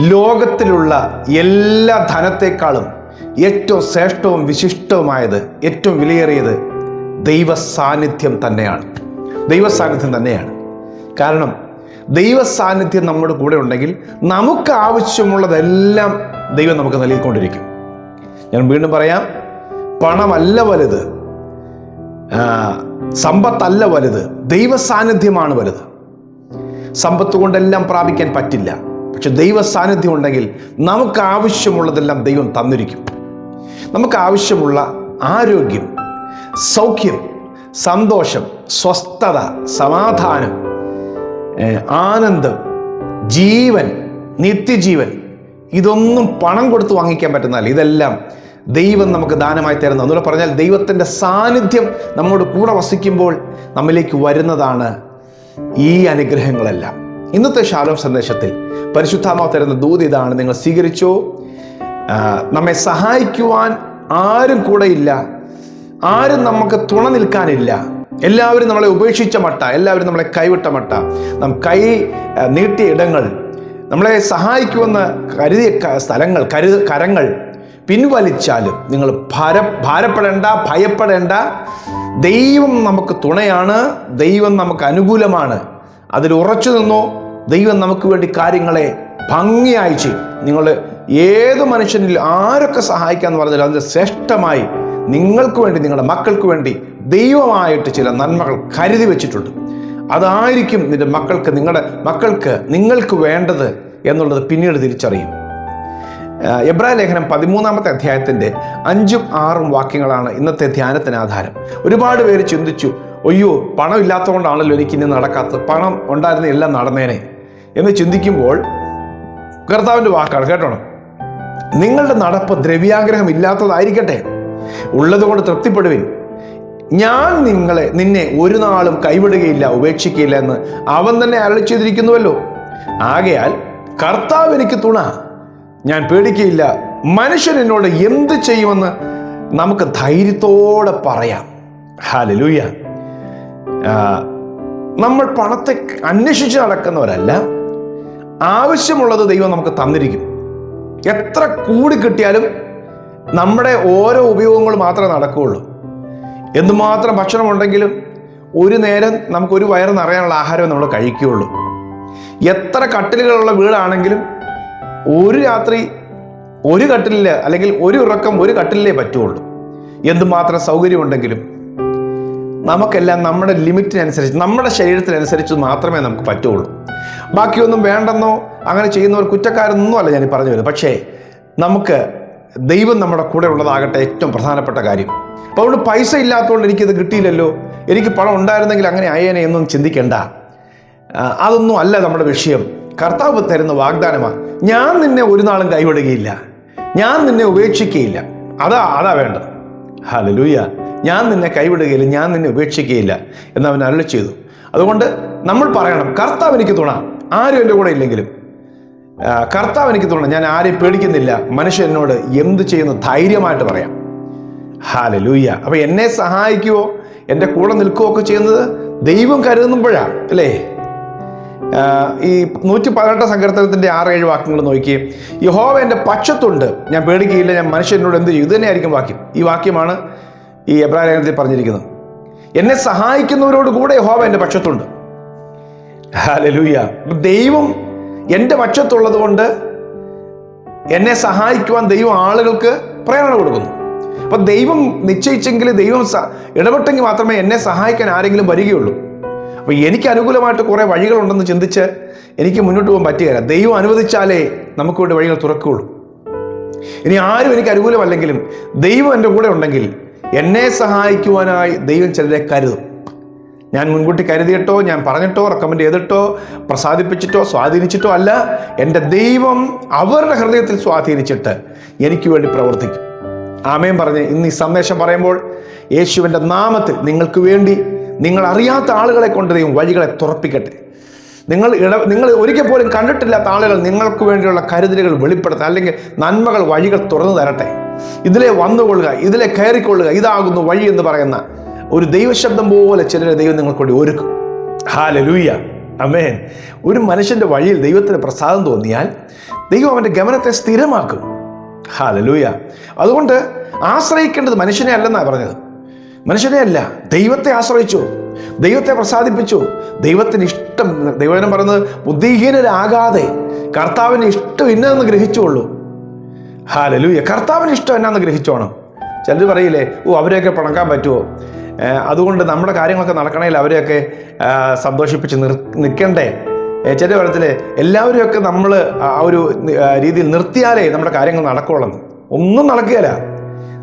ലോകത്തിലുള്ള എല്ലാ ധനത്തെക്കാളും ഏറ്റവും ശ്രേഷ്ഠവും വിശിഷ്ടവുമായത് ഏറ്റവും വിലയേറിയത് ദൈവ സാന്നിധ്യം തന്നെയാണ്. ദൈവ സാന്നിധ്യം തന്നെയാണ്. കാരണം ദൈവ സാന്നിധ്യം നമ്മുടെ കൂടെ ഉണ്ടെങ്കിൽ നമുക്ക് ആവശ്യമുള്ളതെല്ലാം ദൈവം നമുക്ക് നൽകിക്കൊണ്ടിരിക്കും. ഞാൻ വീണ്ടും പറയാം പണമല്ല വലുത് സമ്പത്തല്ല വലുത് ദൈവ സാന്നിധ്യമാണ് വലുത്. സമ്പത്ത് കൊണ്ടെല്ലാം പ്രാപിക്കാൻ പറ്റില്ല. പക്ഷെ ദൈവ സാന്നിധ്യം ഉണ്ടെങ്കിൽ നമുക്ക് ആവശ്യമുള്ളതെല്ലാം ദൈവം തന്നിരിക്കും. നമുക്ക് ആവശ്യമുള്ള ആരോഗ്യം സൗഖ്യം സന്തോഷം സ്വസ്ഥത സമാധാനം ആനന്ദം ജീവൻ നിത്യജീവൻ ഇതൊന്നും പണം കൊടുത്ത് വാങ്ങിക്കാൻ പറ്റുന്നതല്ല. ഇതെല്ലാം ദൈവം നമുക്ക് ദാനമായി തരുന്നത് അതുപോലെ പറഞ്ഞാൽ ദൈവത്തിന്റെ സാന്നിധ്യം നമ്മോട് കൂടെ വസിക്കുമ്പോൾ നമ്മിലേക്ക് വരുന്നതാണ് ഈ അനുഗ്രഹങ്ങളെല്ലാം. ഇന്നത്തെ ശാലോം സന്ദേശത്തിൽ പരിശുദ്ധാമാവ് തരുന്ന ദൂത് ഇതാണ്. നിങ്ങൾ സ്വീകരിച്ചോ? നമ്മെ സഹായിക്കുവാൻ ആരും കൂടെയില്ല ആരും നമുക്ക് തുണ നിൽക്കാനില്ല. എല്ലാവരും നമ്മളെ ഉപേക്ഷിച്ച മട്ട എല്ലാവരും നമ്മളെ കൈവിട്ട മട്ട. നാം കൈ നീട്ടിയ ഇടങ്ങൾ നമ്മളെ സഹായിക്കുമെന്ന് കരുതിയ സ്ഥലങ്ങൾ കരു കരങ്ങൾ പിൻവലിച്ചാലും നിങ്ങൾ ഭാര ഭാരപ്പെടേണ്ട ഭയപ്പെടേണ്ട. ദൈവം നമുക്ക് തുണയാണ് ദൈവം നമുക്ക് അനുകൂലമാണ്. അതിൽ ഉറച്ചു നിന്നോ ദൈവം നമുക്ക് വേണ്ടി കാര്യങ്ങളെ ഭംഗിയായി ചെയ്യും. നിങ്ങൾ ഏത് മനുഷ്യനിൽ ആരൊക്കെ സഹായിക്കാന്ന് പറഞ്ഞാൽ അതിന് ശ്രേഷ്ഠമായി നിങ്ങൾക്ക് വേണ്ടി നിങ്ങളുടെ മക്കൾക്ക് വേണ്ടി ദൈവമായിട്ട് ചില നന്മകൾ കരുതി വെച്ചിട്ടുണ്ട്. അതായിരിക്കും നിന്റെ മക്കൾക്ക് നിങ്ങളുടെ മക്കൾക്ക് നിങ്ങൾക്ക് വേണ്ടത് എന്നുള്ളത് പിന്നീട് തിരിച്ചറിയും. എബ്രാ എബ്രായ ലേഖനം പതിമൂന്നാമത്തെ അധ്യായത്തിന്റെ അഞ്ചും ആറും വാക്യങ്ങളാണ് ഇന്നത്തെ ധ്യാനത്തിന് ആധാരം. ഒരുപാട് പേര് ചിന്തിച്ചു അയ്യോ പണം ഇല്ലാത്തതുകൊണ്ടാണല്ലോ എനിക്ക് ഇനി നടക്കാത്തത്. പണം ഉണ്ടായിരുന്ന എല്ലാം നടന്നേനെ. എന്ന് ചിന്തിക്കുമ്പോൾ കർത്താവിന്റെ വാക്കാണ് കേട്ടോണം? നിങ്ങളുടെ നടപ്പ് ദ്രവ്യാഗ്രഹം ഇല്ലാത്തതായിരിക്കട്ടെ. ഉള്ളതുകൊണ്ട് തൃപ്തിപ്പെടുവിൻ. ഞാൻ നിങ്ങളെ നിന്നെ ഒരു നാളും കൈവിടുകയില്ല ഉപേക്ഷിക്കുകയില്ല എന്ന് അവൻ തന്നെ അരളി ചെയ്തിരിക്കുന്നുവല്ലോ. ആകയാൽ കർത്താവ് എനിക്ക് തുണ. ഞാൻ പേടിക്കുകയില്ല. മനുഷ്യൻ എന്നോട് എന്ത് ചെയ്യുമെന്ന് നമുക്ക് ധൈര്യത്തോടെ പറയാം. ഹാലലൂയ നമ്മൾ പണത്തെ അന്വേഷിച്ച് നടക്കുന്നവരല്ല. ആവശ്യമുള്ളത് ദൈവം നമുക്ക് തന്നിരിക്കും. എത്ര കൂടി കിട്ടിയാലും നമ്മുടെ ഓരോ ഉപയോഗങ്ങൾ മാത്രമേ നടക്കുകയുള്ളൂ. എന്തുമാത്രം ഭക്ഷണമുണ്ടെങ്കിലും ഒരു നേരം നമുക്കൊരു വയറ് നിറയാനുള്ള ആഹാരം നമ്മൾ കഴിക്കുകയുള്ളൂ. എത്ര കട്ടിലുകളുള്ള വീടാണെങ്കിലും ഒരു രാത്രി ഒരു കട്ടിലിൽ അല്ലെങ്കിൽ ഒരു ഉറക്കം ഒരു കട്ടിലേ പറ്റുള്ളൂ എന്തുമാത്രം സൗകര്യമുണ്ടെങ്കിലും നമുക്കെല്ലാം നമ്മുടെ ലിമിറ്റിനനുസരിച്ച് നമ്മുടെ ശരീരത്തിനനുസരിച്ച് മാത്രമേ നമുക്ക് പറ്റുള്ളൂ. ബാക്കിയൊന്നും വേണ്ടെന്നോ അങ്ങനെ ചെയ്യുന്നവർ കുറ്റക്കാരൊന്നും അല്ല ഞാൻ പറഞ്ഞു വരുന്നത്. പക്ഷേ നമുക്ക് ദൈവം നമ്മുടെ കൂടെ ഉള്ളതാകട്ടെ ഏറ്റവും പ്രധാനപ്പെട്ട കാര്യം. അപ്പോൾ അതുകൊണ്ട് പൈസ ഇല്ലാത്തതുകൊണ്ട് എനിക്കിത് കിട്ടിയില്ലല്ലോ. എനിക്ക് പണം ഉണ്ടായിരുന്നെങ്കിൽ അങ്ങനെ ആയേനെ എന്നും ചിന്തിക്കേണ്ട. അതൊന്നും അല്ല നമ്മുടെ വിഷയം. കർത്താവ് തരുന്ന വാഗ്ദാനമാണ് ഞാൻ നിന്നെ ഒരു നാളും കൈവിടുകയില്ല. ഞാൻ നിന്നെ ഉപേക്ഷിക്കുകയില്ല. അതാ അതാ വേണ്ടത്. ഹലലൂയ ഞാൻ നിന്നെ കൈവിടുകയില്ല ഞാൻ നിന്നെ ഉപേക്ഷിക്കുകയില്ല എന്ന് അവൻ അരുളി ചെയ്തു. അതുകൊണ്ട് നമ്മൾ പറയണം കർത്താവ് എനിക്ക് തുണ ആരും എന്റെ കൂടെ ഇല്ലെങ്കിലും. കർത്താവ് എനിക്ക് തുണ ഞാൻ ആരെയും പേടിക്കുന്നില്ല മനുഷ്യൻ എന്നോട് എന്ത് ചെയ്യുന്നു ധൈര്യമായിട്ട് പറയാം. ഹാലലൂയ അപ്പൊ എന്നെ സഹായിക്കുവോ? എന്റെ കൂടെ നിൽക്കുകയോ ഒക്കെ ചെയ്യുന്നത് ദൈവം കരുതുമ്പോഴാണ് അല്ലേ? ഈ നൂറ്റി പതിനെട്ടാം സങ്കീർത്തനത്തിന്റെ ആറ് ഏഴ് വാക്യങ്ങൾ നോക്കി യഹോവ എന്റെ പക്ഷത്തുണ്ട് ഞാൻ പേടിക്കുകയില്ല ഞാൻ മനുഷ്യനോട് എന്ത് ചെയ്യും? ഇത് തന്നെയായിരിക്കും വാക്യം. ഈ വാക്യമാണ് ഈ എബ്രാഹിമത്തിൽ പറഞ്ഞിരിക്കുന്നത് എന്നെ സഹായിക്കുന്നവരോട് കൂടെ യഹോവ എന്റെ പക്ഷത്തുണ്ട്. ഹാലലൂയ ദൈവം എന്റെ പക്ഷത്തുള്ളത് കൊണ്ട് എന്നെ സഹായിക്കുവാൻ ദൈവം ആളുകൾക്ക് പ്രേരണ കൊടുക്കുന്നു. അപ്പൊ ദൈവം നിശ്ചയിച്ചെങ്കിൽ ദൈവം ഇടപെട്ടെങ്കിൽ മാത്രമേ എന്നെ സഹായിക്കാൻ ആരെങ്കിലും വരികയുള്ളൂ. അപ്പൊ എനിക്ക് അനുകൂലമായിട്ട് കുറെ വഴികളുണ്ടെന്ന് ചിന്തിച്ച് എനിക്ക് മുന്നോട്ട് പോകാൻ പറ്റുകയില്ല. ദൈവം അനുവദിച്ചാലേ നമുക്ക് വേണ്ടി വഴികൾ തുറക്കുകയുള്ളൂ. ഇനി ആരും എനിക്ക് അനുകൂലമല്ലെങ്കിലും ദൈവം എന്റെ കൂടെ ഉണ്ടെങ്കിൽ എന്നെ സഹായിക്കുവാനായി ദൈവം ചിലരെ കരുതും. ഞാൻ മുൻകൂട്ടി കരുതിയിട്ടോ ഞാൻ പറഞ്ഞിട്ടോ റെക്കമെൻഡ് ചെയ്തിട്ടോ പ്രസാദിപ്പിച്ചിട്ടോ സ്വാധീനിച്ചിട്ടോ അല്ല എന്റെ ദൈവം അവരുടെ ഹൃദയത്തിൽ സ്വാധീനിച്ചിട്ട് എനിക്ക് വേണ്ടി പ്രവർത്തിക്കും. ആമേൻ പറഞ്ഞ് ഇന്ന് ഈ സന്ദേശം പറയുമ്പോൾ യേശുവിന്റെ നാമത്തിൽ നിങ്ങൾക്ക് വേണ്ടി നിങ്ങൾ അറിയാത്ത ആളുകളെ കൊണ്ട് ദൈവം വഴികളെ തുറപ്പിക്കട്ടെ. നിങ്ങൾ ഇട നിങ്ങൾ ഒരിക്കൽ പോലും കണ്ടിട്ടില്ലാത്ത ആളുകൾ നിങ്ങൾക്ക് വേണ്ടിയുള്ള കരുതലുകൾ വെളിപ്പെടുത്താൻ അല്ലെങ്കിൽ നന്മകൾ വഴികൾ തുറന്നു തരട്ടെ. ഇതിലെ വന്നുകൊള്ളുക ഇതിലെ കയറിക്കൊള്ളുക ഇതാകുന്നു വഴി എന്ന് പറയുന്ന ഒരു ദൈവശബ്ദം പോലെ ചിലരെ ദൈവം നിങ്ങൾക്ക് വേണ്ടി ഒരുക്കും. ഹാലലൂയ അമേൻ ഒരു മനുഷ്യന്റെ വഴിയിൽ ദൈവത്തിന് പ്രസാദം തോന്നിയാൽ ദൈവം അവന്റെ ഗമനത്തെ സ്ഥിരമാക്കും. ഹാലലൂയ അതുകൊണ്ട് ആശ്രയിക്കേണ്ടത് മനുഷ്യനെ അല്ലെന്നാണ് പറഞ്ഞത്. മനുഷ്യനെ അല്ല ദൈവത്തെ ആശ്രയിച്ചു ദൈവത്തെ പ്രസാദിപ്പിച്ചു. ദൈവത്തിന് ഇഷ്ടം ദൈവനം പറയുന്നത് ബുദ്ധിഹീനരാകാതെ കർത്താവിന് ഇഷ്ടം ഇന്നതെന്ന് ഗ്രഹിച്ചുള്ളൂ ഹാലലൂയ. കർത്താവിന് ഇഷ്ടം എന്നാന്ന് ഗ്രഹിച്ചോണം. ചിലർ പറയില്ലേ ഓ അവരെയൊക്കെ പിണക്കാൻ പറ്റുമോ അതുകൊണ്ട് നമ്മുടെ കാര്യങ്ങളൊക്കെ നടക്കണമെങ്കിൽ അവരെയൊക്കെ സന്തോഷിപ്പിച്ച് നിർ നിൽക്കണ്ടേ? ചില പറയത്തില്ലേ എല്ലാവരെയൊക്കെ നമ്മൾ ആ ഒരു രീതിയിൽ നിർത്തിയാലേ നമ്മുടെ കാര്യങ്ങൾ നടക്കുകയുള്ളു ഒന്നും നടക്കുകയില്ല.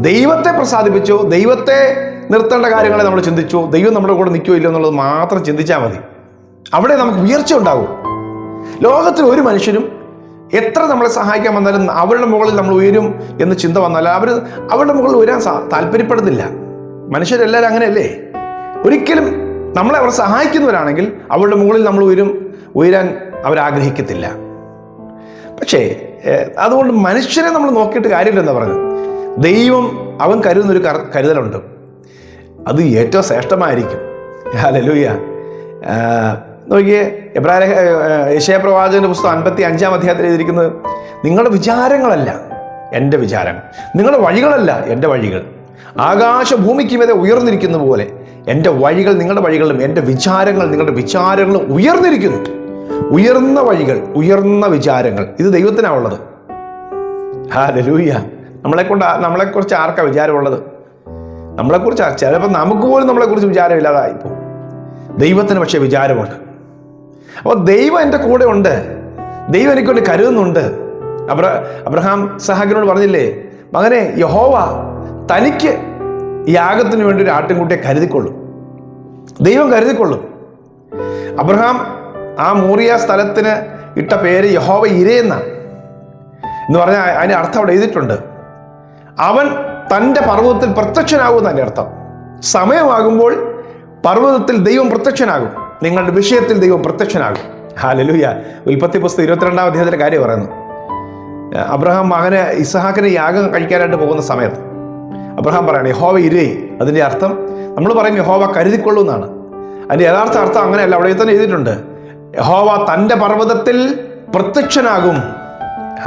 ദൈവത്തെ പ്രസാദിപ്പിച്ചു ദൈവത്തെ നിർത്തേണ്ട കാര്യങ്ങളെ നമ്മൾ ചിന്തിച്ചു ദൈവം നമ്മുടെ കൂടെ നിൽക്കുമോ ഇല്ലയോ എന്നുള്ളത് മാത്രം ചിന്തിച്ചാൽ മതി. അവിടെ നമുക്ക് ഉയർച്ച ഉണ്ടാകും. ലോകത്തിൽ ഒരു മനുഷ്യനും എത്ര നമ്മളെ സഹായിക്കാൻ വന്നാലും അവരുടെ മുകളിൽ നമ്മൾ ഉയരും എന്ന് ചിന്ത വന്നാൽ അവർ അവരുടെ മുകളിൽ ഉയരാൻ താല്പര്യപ്പെടുന്നില്ല. മനുഷ്യരെല്ലാവരും അങ്ങനെയല്ലേ? ഒരിക്കലും നമ്മളെ അവർ സഹായിക്കുന്നവരാണെങ്കിൽ അവരുടെ മുകളിൽ നമ്മൾ ഉയരും ഉയരാൻ അവരാഗ്രഹിക്കത്തില്ല പക്ഷേ അതുകൊണ്ട് മനുഷ്യരെ നമ്മൾ നോക്കിയിട്ട് കാര്യമില്ലെന്ന് പറയുന്നത്. ദൈവം അവൻ കരുതുന്നൊരു കരുതലുണ്ട്. അത് ഏറ്റവും ശ്രേഷ്ഠമായിരിക്കും. ഹല്ലേലൂയ. ആഹ് നോക്കിയേ എബ്രാ യശയ പ്രവാചകന്റെ പുസ്തകം അൻപത്തി അഞ്ചാം അധ്യായത്തിൽ എഴുതിയിരിക്കുന്നത് നിങ്ങളുടെ വിചാരങ്ങളല്ല എന്റെ വിചാരം. നിങ്ങളുടെ വഴികളല്ല എന്റെ വഴികൾ. ആകാശ ഭൂമിക്ക് മീതെ ഉയർന്നിരിക്കുന്ന പോലെ എന്റെ വഴികൾ നിങ്ങളുടെ വഴികളിലും എന്റെ വിചാരങ്ങൾ നിങ്ങളുടെ വിചാരങ്ങളും ഉയർന്നിരിക്കുന്നു. ഉയർന്ന വഴികൾ ഉയർന്ന വിചാരങ്ങൾ. ഇത് ദൈവത്തിനാണുള്ളത് ഹാലലൂയ നമ്മളെ കൊണ്ട് നമ്മളെക്കുറിച്ച് ആർക്കാ വിചാരമുള്ളത്? നമ്മളെക്കുറിച്ച് ചിലപ്പോൾ നമുക്ക് പോലും നമ്മളെക്കുറിച്ച് വിചാരമില്ലാതായിപ്പോൾ ദൈവത്തിന് പക്ഷേ വിചാരമുണ്ട്. അപ്പോൾ ദൈവം എന്റെ കൂടെ ഉണ്ട്. ദൈവം എനിക്ക് വേണ്ടി കരുതുന്നുണ്ട്. അബ്ര അബ്രഹാം സഹാഗിനോട് പറഞ്ഞില്ലേ മകനെ യഹോവ തനിക്ക് യാഗത്തിന് വേണ്ടി ഒരു ആട്ടിൻകുട്ടിയെ കരുതിക്കൊള്ളും. ദൈവം കരുതിക്കൊള്ളും. അബ്രഹാം ആ മൂറിയ സ്ഥലത്തിന് ഇട്ട പേര് യഹോവ ഇരയെന്ന എന്ന്. പറഞ്ഞാൽ അതിന്റെ അർത്ഥം അവിടെ എഴുതിയിട്ടുണ്ട്. അവൻ തന്റെ പർവതത്തിൽ പ്രത്യക്ഷനാകുമെന്ന് അതിന്റെ അർത്ഥം. സമയമാകുമ്പോൾ പർവതത്തിൽ ദൈവം പ്രത്യക്ഷനാകും. നിങ്ങളുടെ വിഷയത്തിൽ ദൈവം പ്രത്യക്ഷനാകും. ഹാലലൂയ ഉൽപ്പത്തി പുസ്തകം ഇരുപത്തിരണ്ടാം അധ്യായത്തിലെ കാര്യം പറയുന്നു. അബ്രഹാം മകന് ഇസഹാക്കിന് യാഗം കഴിക്കാനായിട്ട് പോകുന്ന സമയത്ത് അബ്രഹാം പറയാണ് യഹോവ ഇരേ. അതിന്റെ അർത്ഥം നമ്മൾ പറയും യഹോവ കരുതിക്കൊള്ളൂ എന്നാണ് അതിന്റെ യഥാർത്ഥ അർത്ഥം അങ്ങനെയല്ല അവിടെ തന്നെ എഴുതിയിട്ടുണ്ട്. യഹോവ തന്റെ പർവതത്തിൽ പ്രത്യക്ഷനാകും.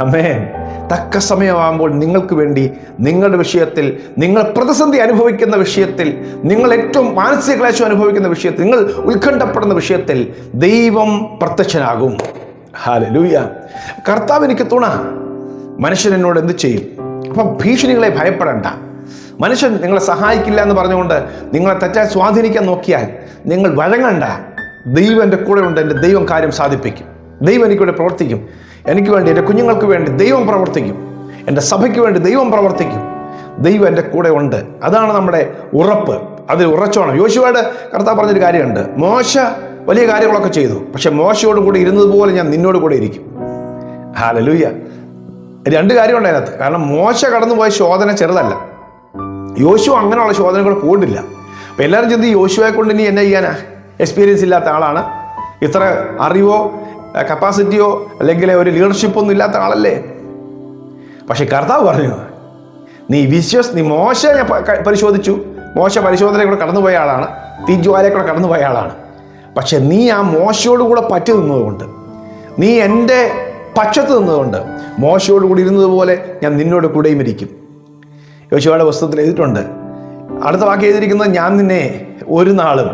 അമേൻ. തക്ക സമയമാകുമ്പോൾ നിങ്ങൾക്ക് വേണ്ടി നിങ്ങളുടെ വിഷയത്തിൽ നിങ്ങൾ പ്രതിസന്ധി അനുഭവിക്കുന്ന വിഷയത്തിൽ നിങ്ങൾ ഏറ്റവും മാനസിക ക്ലേശം അനുഭവിക്കുന്ന വിഷയത്തിൽ നിങ്ങൾ ഉത്കണ്ഠപ്പെടുന്ന വിഷയത്തിൽ ദൈവം പ്രത്യക്ഷനാകും. ഹാലലൂയ കർത്താവ് എനിക്ക് തുണ. മനുഷ്യൻ എന്നോട് എന്ത് ചെയ്യും? അപ്പം ഭീഷണികളെ ഭയപ്പെടേണ്ട. മനുഷ്യൻ നിങ്ങളെ സഹായിക്കില്ല എന്ന് പറഞ്ഞുകൊണ്ട് നിങ്ങളെ തെറ്റായി സ്വാധീനിക്കാൻ നോക്കിയാൽ നിങ്ങൾ വഴങ്ങണ്ട. ദൈവം എന്റെ കൂടെ ഉണ്ട് എന്റെ ദൈവം കാര്യം സാധിപ്പിക്കും. ദൈവം എനിക്കൂടെ പ്രവർത്തിക്കും. എനിക്ക് വേണ്ടി എന്റെ കുഞ്ഞുങ്ങൾക്ക് വേണ്ടി ദൈവം പ്രവർത്തിക്കും. എന്റെ സഭയ്ക്ക് വേണ്ടി ദൈവം പ്രവർത്തിക്കും. ദൈവം എന്റെ കൂടെ ഉണ്ട്. അതാണ് നമ്മുടെ ഉറപ്പ്. അതിൽ ഉറച്ചോണം. യോശുവയുടെ കർത്താവ് പറഞ്ഞൊരു കാര്യമുണ്ട്. മോശ വലിയ കാര്യങ്ങളൊക്കെ ചെയ്തു. പക്ഷെ മോശയോട് കൂടി ഇരുന്നത് പോലെ ഞാൻ നിന്നോട് കൂടെ ഇരിക്കും. ഹാലലൂയ രണ്ട് കാര്യമുണ്ട് അതിനകത്ത്. കാരണം മോശ കടന്നുപോയ ശോധന ചെറുതല്ല. യോശു അങ്ങനെയുള്ള ശോധനകൾ പോയിട്ടില്ല അപ്പം എല്ലാവരും ചിന്തി യോശുവെ കൊണ്ട് ഇനി എന്നെ ചെയ്യാനാ? എക്സ്പീരിയൻസ് ഇല്ലാത്ത ആളാണ്. ഇത്ര അറിവോ കപ്പാസിറ്റിയോ അല്ലെങ്കിൽ ഒരു ലീഡർഷിപ്പൊന്നും ഇല്ലാത്ത ആളല്ലേ? പക്ഷെ കർത്താവ് പറഞ്ഞു നീ വിശ്വസ് നീ മോശ ഞാൻ പരിശോധിച്ചു. മോശ പരിശോധനയെ കൂടെ കടന്നുപോയ ആളാണ്. തീജ്വാലയെ കൂടെ കടന്നുപോയ ആളാണ്. പക്ഷെ നീ ആ മോശയോട് കൂടെ പറ്റി നിന്നതുകൊണ്ട് നീ എന്റെ പക്ഷത്ത് നിന്നതുകൊണ്ട് മോശയോട് കൂടി ഇരുന്നതുപോലെ ഞാൻ നിന്നോട് കൂടെയും ഇരിക്കും. യോശുവയുടെ പുസ്തകത്തിൽ എഴുതിയിട്ടുണ്ട് അടുത്ത വാക്ക് എഴുതിയിരിക്കുന്നത് ഞാൻ നിന്നെ ഒരു നാളും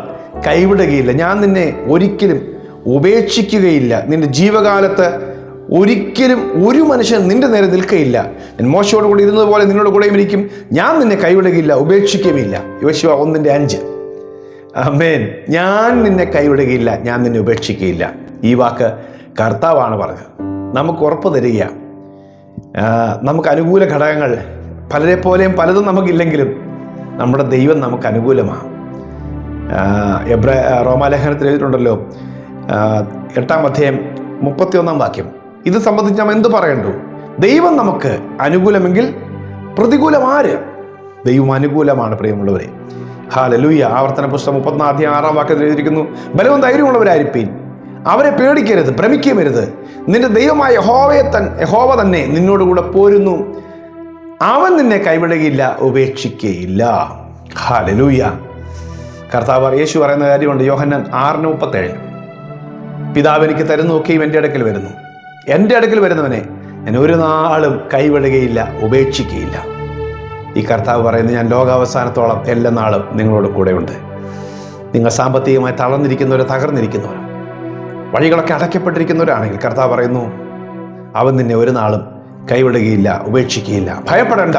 കൈവിടുകയില്ല. ഞാൻ നിന്നെ ഒരിക്കലും ഉപേക്ഷിക്കുകയില്ല. നിന്റെ ജീവകാലത്ത് ഒരിക്കലും ഒരു മനുഷ്യൻ നിന്റെ നേരെ നിൽക്കുകയില്ല ഞാൻ മോശയോട് കൂടി ഇരുന്നത് പോലെ നിന്നോട് കൂടെയും ഇരിക്കും. ഞാൻ നിന്നെ കൈവിടുകയില്ല ഉപേക്ഷിക്കുകയില്ല യോശുവ ഒന്നിന്റെ അഞ്ച്. അമേൻ ഞാൻ നിന്നെ കൈവിടുകയില്ല ഞാൻ നിന്നെ ഉപേക്ഷിക്കുകയില്ല. ഈ വാക്ക് കർത്താവാണ് പറഞ്ഞത്. നമുക്ക് ഉറപ്പ് തരിക നമുക്ക് അനുകൂല ഘടകങ്ങൾ പലരെ പോലെയും പലതും നമുക്കില്ലെങ്കിലും നമ്മുടെ ദൈവം നമുക്ക് അനുകൂലമാണ്. എബ്ര റോമാലേഖനത്തിൽ എഴുതിയിട്ടുണ്ടല്ലോ എട്ടാം അധ്യായം മുപ്പത്തിയൊന്നാം വാക്യം. ഇത് സംബന്ധിച്ച് നാം എന്ത് പറയണ്ടു? ദൈവം നമുക്ക് അനുകൂലമെങ്കിൽ പ്രതികൂലം ആര്? ദൈവം അനുകൂലമാണ് പ്രിയമുള്ളവരെ. ഹാലലൂയ ആവർത്തന പുസ്തകം മുപ്പത്തിനാം അധ്യായം ആറാം വാക്യത്തിൽ എഴുതിയിരിക്കുന്നു ബലവും ധൈര്യമുള്ളവരായിരിപ്പീൻ അവരെ പേടിക്കരുത് ഭ്രമിക്കരുത് നിന്റെ ദൈവമായ യഹോവയെ തൻ യഹോവ തന്നെ നിന്നോടുകൂടെ പോരുന്നു. അവൻ നിന്നെ കൈവിടുകയില്ല ഉപേക്ഷിക്കുകയില്ല ഹാലലൂയ കർത്താവ് യേശു പറയുന്ന കാര്യമുണ്ട് യോഹന്നാൻ ആറിന് മുപ്പത്തേഴ് പിതാവ് എനിക്ക് തരുന്നൊക്കെയും എന്റെ അടുക്കൽ വരുന്നു. എന്റെ അടുക്കൽ വരുന്നവനെ ഞാൻ ഒരു നാളും കൈവിടുകയില്ല ഉപേക്ഷിക്കുകയില്ല. ഈ കർത്താവ് പറയുന്നത് ഞാൻ ലോകാവസാനത്തോളം എല്ലാ നാളും നിങ്ങളോട് കൂടെയുണ്ട്. നിങ്ങൾ സാമ്പത്തികമായി തളർന്നിരിക്കുന്നവരോ തകർന്നിരിക്കുന്നവരോ. വഴികളൊക്കെ അടയ്ക്കപ്പെട്ടിരിക്കുന്നവരാണെങ്കിൽ കർത്താവ് പറയുന്നു അവൻ നിന്നെ ഒരു നാളും കൈവിടുകയില്ല ഉപേക്ഷിക്കുകയില്ല. ഭയപ്പെടേണ്ട.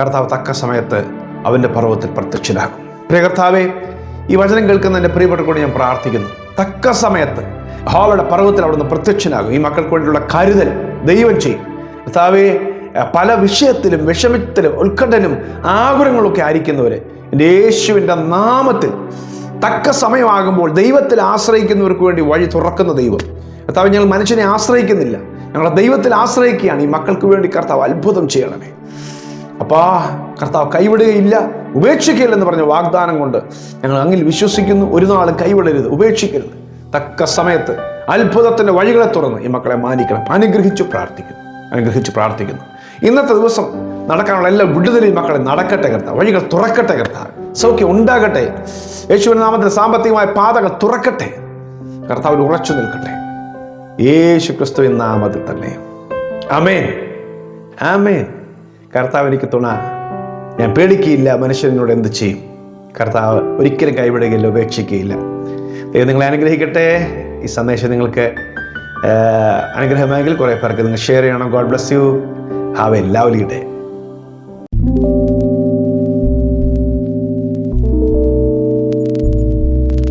കർത്താവ് തക്ക സമയത്ത് അവന്റെ പർവത്തിൽ പ്രത്യക്ഷനാകും. പ്രിയ കർത്താവെ ഈ വചനം കേൾക്കുന്ന എന്റെ പ്രിയപ്പെട്ട ഞാൻ പ്രാർത്ഥിക്കുന്നു. തക്ക സമയത്ത് ഹാവയുടെ പർവത്തിൽ അവിടുന്ന് പ്രത്യക്ഷനാകും. ഈ മക്കൾക്ക് വേണ്ടിയുള്ള കരുതൽ ദൈവം ചെയ്യും. കർത്താവെ പല വിഷയത്തിലും വിഷമത്തിലും ഉത്കണ്ഠനും ആഗ്രഹങ്ങളൊക്കെ ആയിരിക്കുന്നവരെ എന്റെ യേശുവിന്റെ നാമത്തിൽ തക്ക സമയമാകുമ്പോൾ ദൈവത്തിൽ ആശ്രയിക്കുന്നവർക്ക് വേണ്ടി വഴി തുറക്കുന്ന ദൈവം. കർത്താവ് ഞങ്ങൾ മനുഷ്യനെ ആശ്രയിക്കുന്നില്ല. ഞങ്ങളെ ദൈവത്തിൽ ആശ്രയിക്കുകയാണ്. ഈ മക്കൾക്ക് വേണ്ടി കർത്താവ് അത്ഭുതം ചെയ്യണമേ. അപ്പാ കർത്താവ് കൈവിടുകയില്ല. ഉപേക്ഷിക്കില്ല എന്ന് പറഞ്ഞ വാഗ്ദാനം കൊണ്ട് ഞങ്ങൾ അങ്ങിൽ വിശ്വസിക്കുന്നു. ഒരു നാളും കൈവിടരുത്. ഉപേക്ഷിക്കരുത്. തക്ക സമയത്ത് അത്ഭുതത്തിന്റെ വഴികളെ തുറന്ന് ഈ മക്കളെ മാനിക്കണം അനുഗ്രഹിച്ചു പ്രാർത്ഥിക്കുന്നു അനുഗ്രഹിച്ചു പ്രാർത്ഥിക്കുന്നു. ഇന്നത്തെ ദിവസം നടക്കാനുള്ള എല്ലാ വിടുതലും മക്കളെ നടക്കട്ടെ കർത്താവ് വഴികൾ തുറക്കട്ടെ കർത്താവ് സൗഖ്യം ഉണ്ടാകട്ടെ. യേശുവിന്റെ നാമത്തിൽ സാമ്പത്തികമായ പാതകൾ തുറക്കട്ടെ കർത്താവിൽ ഉറച്ചു നിൽക്കട്ടെ. യേശു ക്രിസ്തുവിൻ നാമത്തിൽ തന്നെ. അമേൻ ആമേൻ. കർത്താവ് എനിക്ക് തുണ ഞാൻ പേടിക്കുകയില്ല മനുഷ്യനോട് എന്ത് ചെയ്യും? കർത്താവ് ഒരിക്കലും കൈവിടുകയില്ല ഉപേക്ഷിക്കുകയില്ല. ദൈവം നിങ്ങളെ അനുഗ്രഹിക്കട്ടെ. ഈ സന്ദേശം നിങ്ങൾക്ക് അനുഗ്രഹമായെങ്കിൽ കുറേ പേർക്ക് നിങ്ങൾ ഷെയർ ചെയ്യണം. God bless you have a lovely day